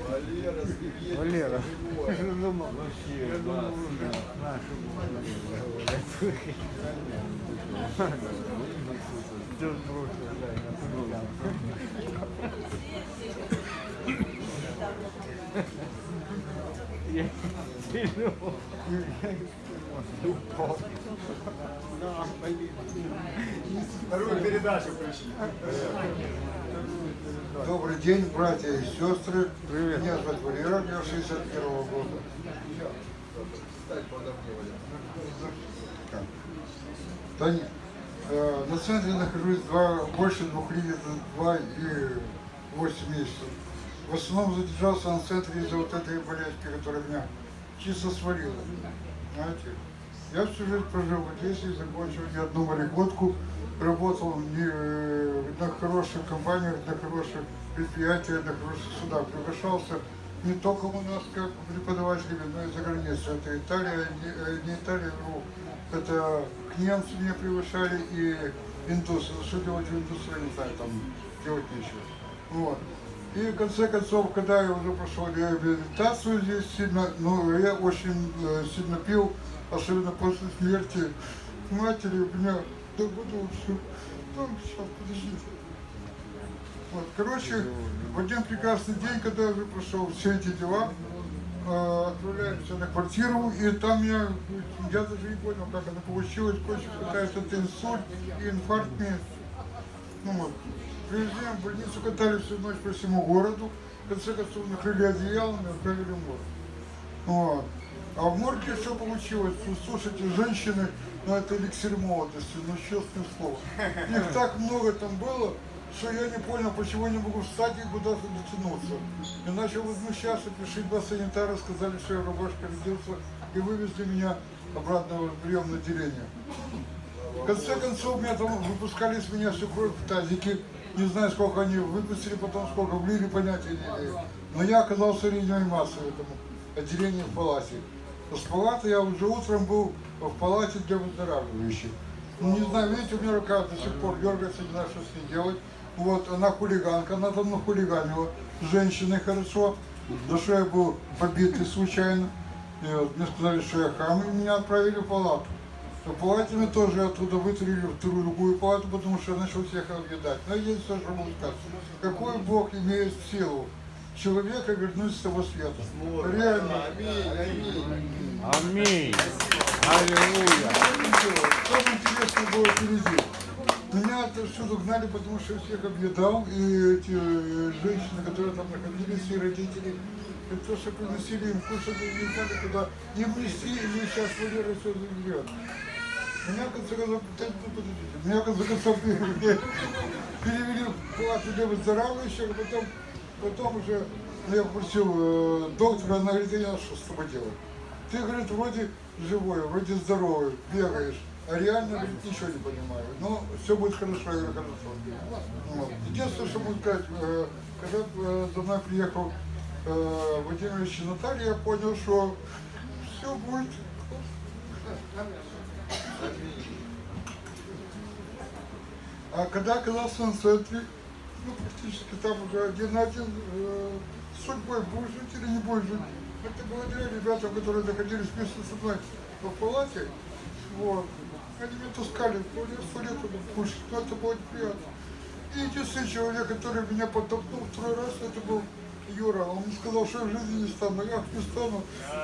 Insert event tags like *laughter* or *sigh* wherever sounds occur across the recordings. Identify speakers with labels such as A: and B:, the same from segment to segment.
A: Валера, Сергей,
B: Валера. Я думал,
A: Вообще,
B: я думал, уже
A: да,
B: инопланетян. Я сильно упал.
C: Вторую передачу включи.
D: Добрый день, братья и сестры.
B: Привет.
D: Меня зовут Валера, мне 61 года.
A: Стать подо мне, Валера.
D: Да нет. Э, На центре нахожусь два, больше двух лет, два и восемь месяцев. В основном задержался на центре из-за вот этой болячки, которая меня чисто свалила. Знаете, я всю жизнь прожил в Одессе закончил не одну мореходку, работал не, э, на хороших компаниях, на хороших предприятиях, на хороших судах. Приглашался не только у нас как преподавателями, но и за границей. Это Италия, не, э, Италия, ну, это немцы меня приглашали и индусы. Что делать в индусы, я не знаю, там делать нечего. Вот. И в конце концов, когда я уже прошел реабилитацию здесь сильно, ну, я очень э, сильно пил, особенно после смерти матери, у меня, да буду все, там, сейчас, подождите. Вот, короче, в один прекрасный день, когда уже прошел все эти дела, э, отправляемся на квартиру, и там я, я даже не понял, как это получилось, пытается это инсульт и инфаркт вместе. Ну вот, привезли в больницу, катались всю ночь по всему городу, в конце концов накрыли одеялом и отправили в морг. Вот. А в морге что получилось? Слушайте, женщины, ну это эликсир молодости, ну честное слово. Их так много там было, что я не понял, почему я не могу встать и куда-то дотянуться. И начал возмущаться, пришли два санитара, сказали, что я в рубашке родился, и вывезли меня обратно в приемное отделение. В конце концов, меня там выпускали из меня всю кровь в тазике. Не знаю, сколько они выпустили, потом сколько влили, понятия не имею. Но я оказался реанимацией в этом отделении в палате. С палаты я уже утром был в палате для выздоравливающих. Ну, не знаю, видите, у меня рука до сих пор дергается, не знаю, что с ней делать. Вот, она хулиганка, она там нахулиганила. Женщины хорошо. За что я был побитый случайно. И вот мне сказали, что я хам, и меня отправили в палату. В палате меня тоже оттуда вытурили в другую палату, потому что я начал всех объедать. Но единственное, что могу сказать, какой Бог имеет силу человека вернуть с того света. Реально.
A: Аминь, аминь.
B: Аминь. Аллилуйя.
D: Самое интересное было впереди. Меня отсюда гнали, потому что я всех объедал, и эти э, женщины, которые там находились, и родители, и то, что приносили им кушать, и не знали, куда им нести, или сейчас Валера все заберет. Меня, в конце концов, подождите, подождите, меня, в конце концов, перевели, *laughs* перевели в палату для выздоравливающих, а потом, потом уже ну, я попросил э, доктора, она говорит, я что с тобой делать? Ты, говорит, вроде живой, вроде здоровый, бегаешь, а реально, говорит, ничего не понимаю. Но все будет хорошо, я говорю, хорошо. Вот. Единственное, что буду сказать, э, когда э, за мной приехал э, Владимирович и Наталья, я понял, что все будет. А когда оказался на центре, ну, практически там уже один на один э, судьбой, будешь жить или не будешь жить. Это благодаря ребятам, которые находились вместе со мной в палате. Вот. Они меня таскали в туалет, в кушать, но это было неприятно. И единственный человек, который меня подтолкнул второй раз, это был Юра. Он мне сказал, что я в жизни не стану. Я не стану.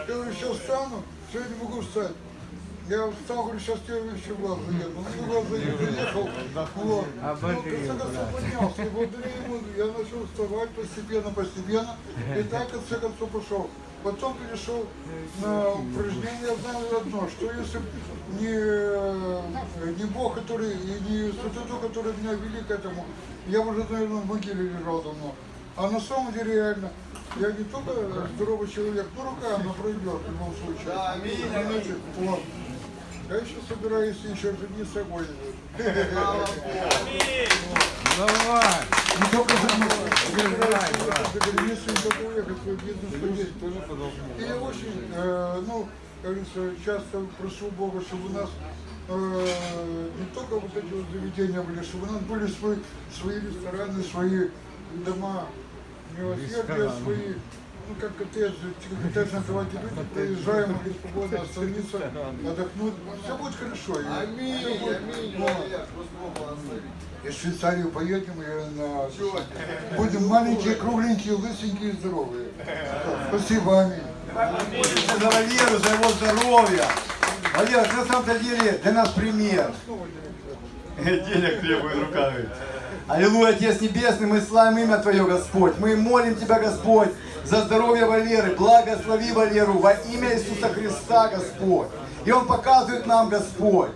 D: Я говорю, сейчас встану, все, я не могу встать. Я встал, говорю, сейчас тебе еще в глаз заеду. Он в глаз заехал, заехал. Вот. Ну, в конце концов поднялся. И благодаря ему я начал вставать постепенно, постепенно. И так, в конце концов, пошел. Потом перешел на упражнение, я знаю одно, что если не, не Бог, который, и не Святой который меня вели к этому, я бы уже, наверное, в могиле лежал давно. А на самом деле реально, я не только здоровый человек, но рука, она пройдет в любом случае.
A: Да, аминь,
D: вот. Я еще собираюсь еще жениться
A: Богу.
B: Давай.
D: Не только собираюсь только уехать, свой бизнес.
B: Тоже.
D: И я очень, э, ну, как говорится, часто прошу Бога, чтобы у нас э, не только вот эти вот заведения были, чтобы у нас были свои, свои рестораны, свои дома милосердия свои, ну как через отец называйте люди, приезжаем без погоды остановиться, отдохнуть, все будет хорошо. И-
A: Аминь, аминь.
D: И в Швейцарию поедем, и на... Будем маленькие, кругленькие, лысенькие, здоровые. Спасибо, аминь.
C: Молимся за Валеру, за его здоровья. Валера, ты на самом-то деле для нас пример. Денег требует руками. Аллилуйя, Отец Небесный, мы славим имя Твое, Господь. Мы молим Тебя, Господь, за здоровье Валеры. Благослови Валеру во имя Иисуса Христа, Господь. И Он показывает нам, Господь.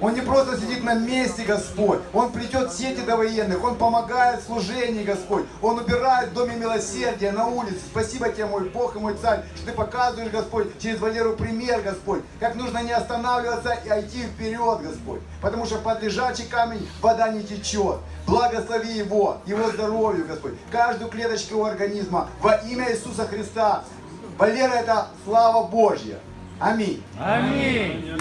C: Он не просто сидит на месте, Господь. Он плетет сети до военных. Он помогает в служении, Господь. Он убирает в доме милосердия на улице. Спасибо тебе, мой Бог и мой Царь, что ты показываешь, Господь, через Валеру пример, Господь. Как нужно не останавливаться и идти вперед, Господь. Потому что под лежачий камень вода не течет. Благослови его, его здоровью, Господь. Каждую клеточку его организма во имя Иисуса Христа. Валера это слава Божья. Аминь.
B: Аминь.